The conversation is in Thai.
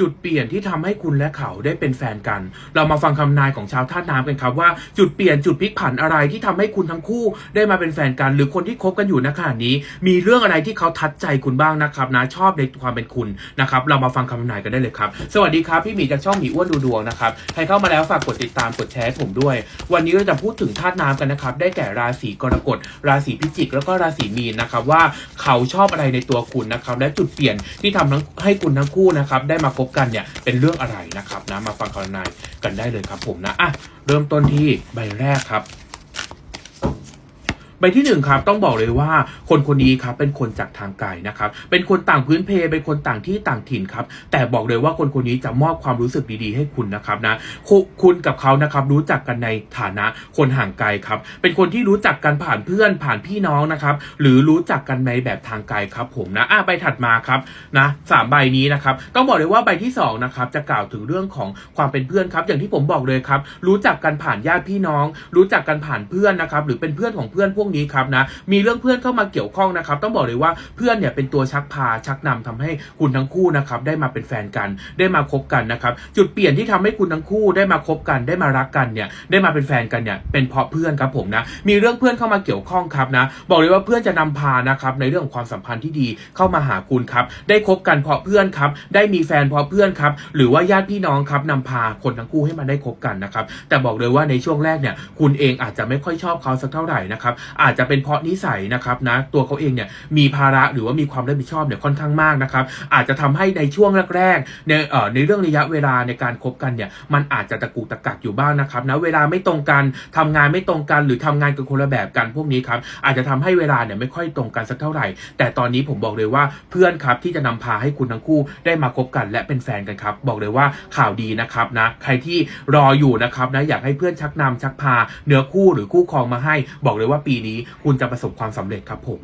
จุดเปลี่ยนที่ทำให้คุณและเขาได้เป็นแฟนกัน เรามาฟังคำนายของชาวธาตุน้ำกันครับว่าจุดเปลี่ยนจุดพลิกผันอะไรที่ทำให้คุณทั้งคู่ได้มาเป็นแฟนกัน หรือคนที่คบกันอยู่ณขณะนี้ มีเรื่องอะไรที่เขาทัดใจคุณบ้างนะครับนะชอบในความเป็นคุณนะครับเรามาฟังคำนายกันได้เลยครับ สวัสดีครับพี่หมีจากช่องหมีอ้วนดูดวงนะครับใครเข้ามาแล้วฝากกดติดตามกดแชร์ผมด้วย วันนี้เราจะพูดถึงธาตุน้ำกันนะครับได้แก่ราศีกรกฎราศีพิจิก แล้วก็ราศีมีนนะครับว่าเขาชอบอะไรในตัวคุณนะครับและจุดเปลี่ยนที่ทำทั้งให้คุณทั้งคู่นะครับได้มาคบกันเนี่ยเป็นเรื่องอะไรนะครับนะมาฟังคำนายกันได้เลยครับผมนะอะเริ่มต้นที่ใบแรกครับ ใบที่หนึ่งครับ ต้องบอกเลยว่าคนคนนี้ครับเป็นคนจากทางไกลนะครับ เป็นคนต่างพื้นเพเป็นคนต่างที่ต่างถิ่นครับ แต่บอกเลยว่าคนคนนี้จะมอบความรู้สึกดีๆ ให้คุณนะครับนะคุคุณกับเขานะครับรู้จักกันในฐานะคนห่างไกลครับ เป็นคนที่รู้จักกันผ่านเพื่อนผ่านพี่น้องนะครับ หรือรู้จักกันในแบบทางไกลครับ ผมนะอะใบถัดมาครับนะสามใบนี้นะครับ ต้องบอกเลยว่าใบที่สองนะครับจะกล่าวถึงเรื่องของความเป็นเพื่อนครับ อย่างที่ผมบอกเลยครับ รู้จักกันผ่านญาติพี่น้อง รู้จักกันผ่านเพื่อนนะครับ หรือเป็นเพื่อนของเพื่อนพวกนี้ครับนะมีเรื่องเพื่อนเข้ามาเกี่ยวข้องนะครับต้องบอกเลยว่าเพื่อนเนี่ยเป็นตัวชักพาชักนำทำให้คุณทั้งคู่นะครับได้มาเป็นแฟนกันได้มาคบกันนะครับจุดเปลี่ยนที่ทำให้คุณทั้งคู่ได้มาคบกันได้มารักกันเนี่ยได้มาเป็นแฟนกันเนี่ยเป็นเพราะเพื่อนครับผมนะมีเรื่องเพื่อนเข้ามาเกี่ยวข้องครับนะบอกเลยว่าเพื่อนจะนำพานะครับในเรื่องของความสัมพันธ์ที่ดีเข้ามาหาคุณครับได้คบกันเพราะเพื่อนครับได้มีแฟนเพราะเพื่อนครับหรือว่าญาติพี่น้องครับนำพาคนทั้งคู่ให้มาได้คบกันนะครับแต่บอกเลยว่าในช่วงแรกเนี่ยคุณเองอาจจะไม่ค่อยชอบเขาสักเท่าไหร่นะครับอาจจะเป็นเพราะนิสัยนะครับนะตัวเขาเองเนี่ยมีภาระหรือว่ามีความรับผิดชอบเนี่ยค่อนข้างมากนะครับอาจจะทำให้ในช่วงแรกๆในเอ่อในเรื่องระยะเวลาในการคบกันเนี่ยมันอาจจะตะกุกตะกักอยู่บ้างนะครับนะเวลาไม่ตรงกันทำงานไม่ตรงกันหรือทำงานกันคนละแบบกันพวกนี้ครับอาจจะทำให้เวลาเนี่ยไม่ค่อยตรงกันสักเท่าไหร่ แต่ตอนนี้ผมบอกเลยว่าเพื่อนครับที่จะนำพาให้คุณทั้งคู่ได้มาคบกันและเป็นแฟนกันครับ บอกเลยว่าข่าวดีนะครับนะใครที่รออยู่นะครับนะอยากให้เพื่อนชักนำชักพาเนื้อคู่หรือคู่ครองมาให้ บอกเลยว่าปีนี้นี้ คุณจะประสบความสำเร็จครับผม